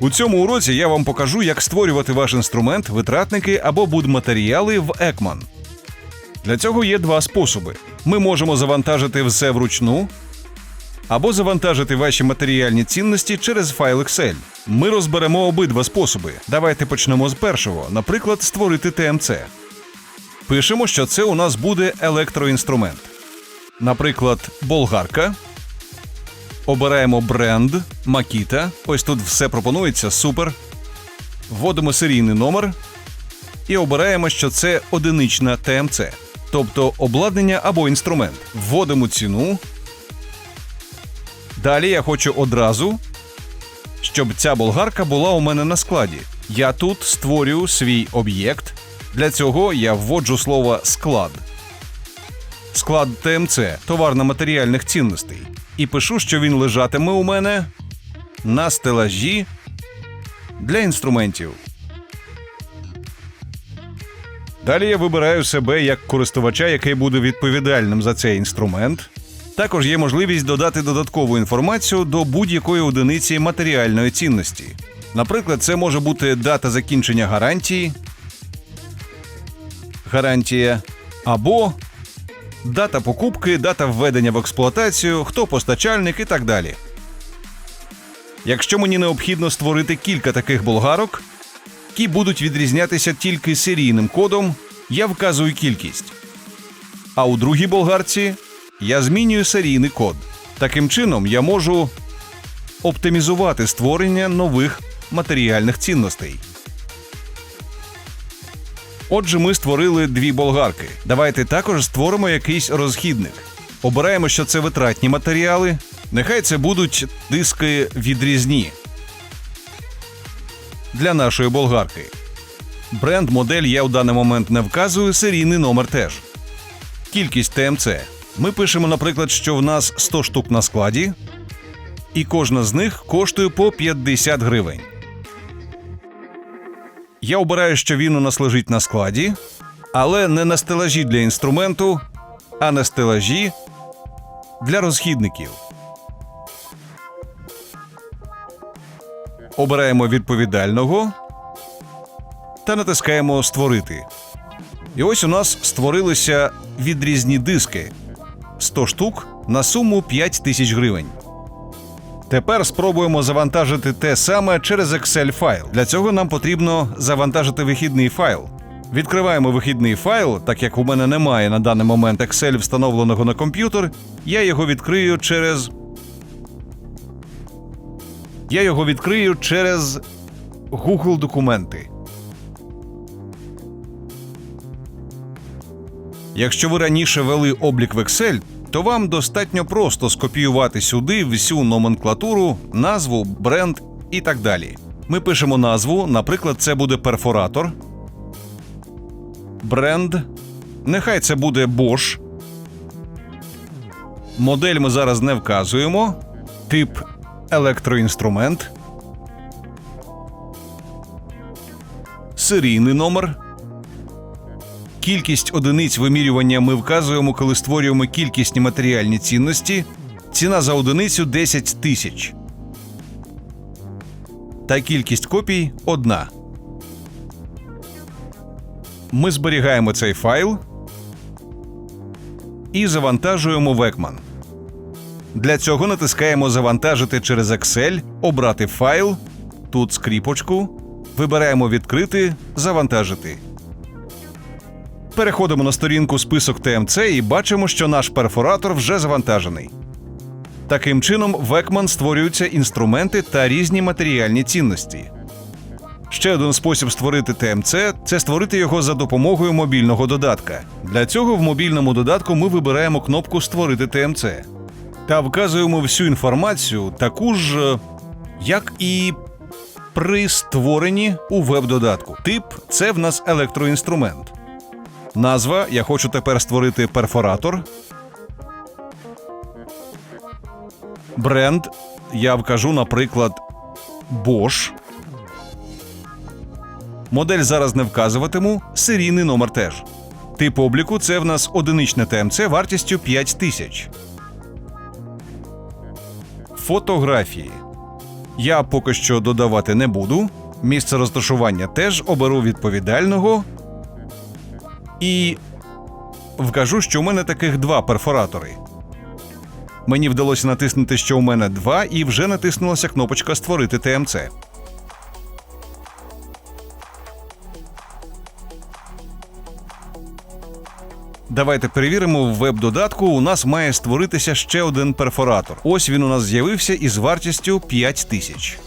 У цьому уроці я вам покажу, як створювати ваш інструмент, витратники або будматеріали в Ekman. Для цього є два способи: ми можемо завантажити все вручну, або завантажити ваші матеріальні цінності через файл Excel. Ми розберемо обидва способи. Давайте почнемо з першого, наприклад, створити TMC. Пишемо, що це у нас буде електроінструмент. Наприклад, болгарка. Обираємо бренд, Makita. Ось тут все пропонується, супер. Вводимо серійний номер і обираємо, що це одинична ТМЦ, тобто обладнання або інструмент. Вводимо ціну. Далі я хочу одразу, щоб ця болгарка була у мене на складі. Я тут створюю свій об'єкт. Для цього я вводжу слово склад. Склад ТМЦ товарно-матеріальних цінностей. І пишу, що він лежатиме у мене на стелажі для інструментів. Далі я вибираю себе як користувача, який буде відповідальним за цей інструмент. Також є можливість додати додаткову інформацію до будь-якої одиниці матеріальної цінності. Наприклад, це може бути дата закінчення гарантії, гарантія або дата покупки, дата введення в експлуатацію, хто постачальник і так далі. Якщо мені необхідно створити кілька таких болгарок, які будуть відрізнятися тільки серійним кодом, я вказую кількість. А у другій болгарці я змінюю серійний код. Таким чином я можу оптимізувати створення нових матеріальних цінностей. Отже, ми створили дві болгарки. Давайте також створимо якийсь розхідник. Обираємо, що це витратні матеріали. Нехай це будуть диски відрізні для нашої болгарки. Бренд модель я в даний момент не вказую, серійний номер теж. Кількість ТМЦ. Ми пишемо, наприклад, що в нас 100 штук на складі, і кожна з них коштує по 50 гривень. Я обираю, що він у нас лежить на складі, але не на стелажі для інструменту, а на стелажі для розхідників. Обираємо відповідального та натискаємо Створити. І ось у нас створилися відрізні диски 100 штук на суму 5 тисяч гривень. Тепер спробуємо завантажити те саме через Excel файл. Для цього нам потрібно завантажити вихідний файл. Відкриваємо вихідний файл, так як у мене немає на даний момент Excel встановленого на комп'ютер, я його відкрию через. Я його відкрию через Google документи. Якщо ви раніше вели облік в Excel, то вам достатньо просто скопіювати сюди всю номенклатуру, назву, бренд і так далі. Ми пишемо назву, наприклад, це буде перфоратор, бренд. Нехай це буде Bosch. Модель ми зараз не вказуємо. Тип електроінструмент. Серійний номер. Кількість одиниць вимірювання ми вказуємо, коли створюємо кількісні матеріальні цінності. Ціна за одиницю 10 тисяч. Та кількість копій одна. Ми зберігаємо цей файл і завантажуємо в Ekman. Для цього натискаємо Завантажити через Excel, обрати файл, тут скріпочку, вибираємо Відкрити, Завантажити. Переходимо на сторінку список ТМЦ і бачимо, що наш перфоратор вже завантажений. Таким чином, в Ekman створюються інструменти та різні матеріальні цінності. Ще один спосіб створити ТМЦ це створити його за допомогою мобільного додатка. Для цього в мобільному додатку ми вибираємо кнопку Створити ТМЦ та вказуємо всю інформацію, таку ж, е, як і при створенні у веб-додатку. Тип це в нас електроінструмент. Назва я хочу тепер створити перфоратор. Бренд я вкажу, наприклад, Bosch. Модель зараз не вказуватиму, серійний номер теж. Тип обліку це в нас одиничне ТМЦ вартістю 5 тисяч. Фотографії. Я поки що додавати не буду. Місце розташування теж оберу відповідального. І вкажу, що у мене таких два перфоратори. Мені вдалося натиснути, що у мене два, і вже натиснулася кнопочка Створити ТМЦ. Давайте перевіримо в веб-додатку. У нас має створитися ще один перфоратор. Ось він у нас з'явився із вартістю 5 тисяч.